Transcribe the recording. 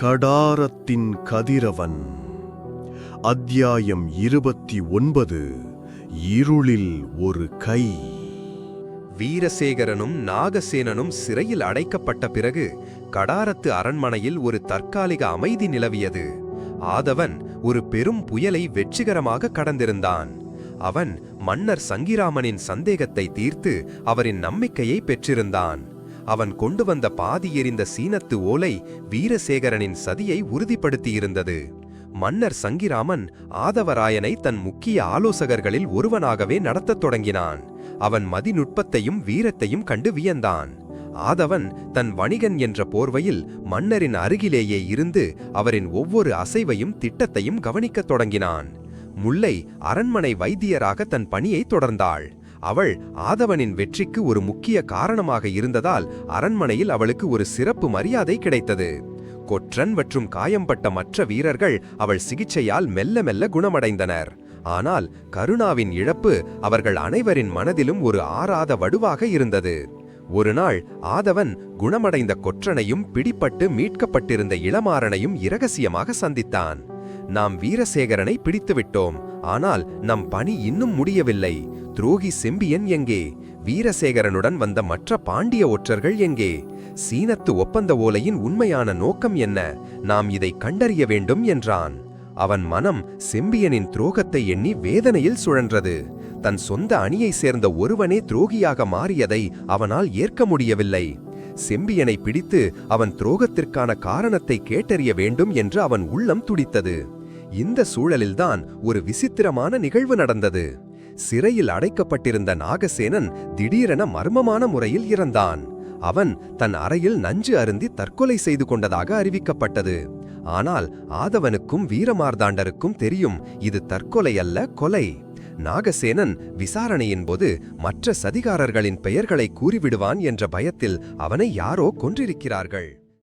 கடாரத்தின் கதிரவன். அத்தியாயம் இருபத்தி ஒன்பது இருளில் ஒரு கை. வீரசேகரனும் நாகசேனனும் சிறையில் அடைக்கப்பட்ட பிறகு கடாரத்து அரண்மனையில் ஒரு தற்காலிக அமைதி நிலவியது. ஆதவன் ஒரு பெரும் புயலை வெற்றிகரமாக கடந்திருந்தான். அவன் மன்னர் சங்கிராமனின் சந்தேகத்தை தீர்த்து அவரின் நம்பிக்கையை பெற்றிருந்தான். அவன் கொண்டு வந்த பாதி எறிந்த சீனத்து ஓலை வீரசேகரனின் சதியை உறுதிப்படுத்தியிருந்தது. மன்னர் சங்கிராமன் ஆதவராயனை தன் முக்கிய ஆலோசகர்களில் ஒருவனாகவே நடத்தத் தொடங்கினான். அவன் மதிநுட்பத்தையும் வீரத்தையும் கண்டு வியந்தான். ஆதவன் தன் வணிகன் என்ற போர்வையில் மன்னரின் அருகிலேயே இருந்து அவரின் ஒவ்வொரு அசைவையும் திட்டத்தையும் கவனிக்கத் தொடங்கினான். முல்லை அரண்மனை வைத்தியராக தன் பணியை தொடர்ந்தாள். அவள் ஆதவனின் வெற்றிக்கு ஒரு முக்கிய காரணமாக இருந்ததால் அரண்மனையில் அவளுக்கு ஒரு சிறப்பு மரியாதை கிடைத்தது. கொற்றன் மற்றும் காயம்பட்ட மற்ற வீரர்கள் அவள் சிகிச்சையால் மெல்ல மெல்ல குணமடைந்தனர். ஆனால் கருணாவின் இழப்பு அவர்கள் அனைவரின் மனதிலும் ஒரு ஆறாத வடுவாக இருந்தது. ஒரு நாள் ஆதவன் குணமடைந்த கொற்றனையும் பிடிப்பட்டு மீட்கப்பட்டிருந்த இளமாறனையும் இரகசியமாக சந்தித்தான். நாம் வீரசேகரனை பிடித்துவிட்டோம். ஆனால் நம் பணி இன்னும் முடியவில்லை. துரோகி செம்பியன் எங்கே? வீரசேகரனுடன் வந்த மற்ற பாண்டிய ஒற்றர்கள் எங்கே? சீனத்து ஒப்பந்த ஓலையின் உண்மையான நோக்கம் என்ன? நாம் இதை கண்டறிய வேண்டும் என்றான். அவன் மனம் செம்பியனின் துரோகத்தை எண்ணி வேதனையில் சுழன்றது. தன் சொந்த அணியை சேர்ந்த ஒருவனே துரோகியாக மாறியதை அவனால் ஏற்க முடியவில்லை. செம்பியனை பிடித்து அவன் துரோகத்திற்கான காரணத்தை கேட்டறிய வேண்டும் என்று அவன் உள்ளம் துடித்தது. இந்த சூழலில்தான் ஒரு விசித்திரமான நிகழ்வு நடந்தது. சிறையில் அடைக்கப்பட்டிருந்த நாகசேனன் திடீரென மர்மமான முறையில் இறந்தான். அவன் தன் அறையில் நஞ்சு அருந்தி தற்கொலை செய்து கொண்டதாக அறிவிக்கப்பட்டது. ஆனால் ஆதவனுக்கும் வீரமார்தாண்டருக்கும் தெரியும் இது தற்கொலை அல்ல கொலை. நாகசேனன் விசாரணையின் போது மற்ற சதிகாரர்களின் பெயர்களை கூறிவிடுவான் என்ற பயத்தில் அவனை யாரோ கொன்றிருக்கிறார்கள்.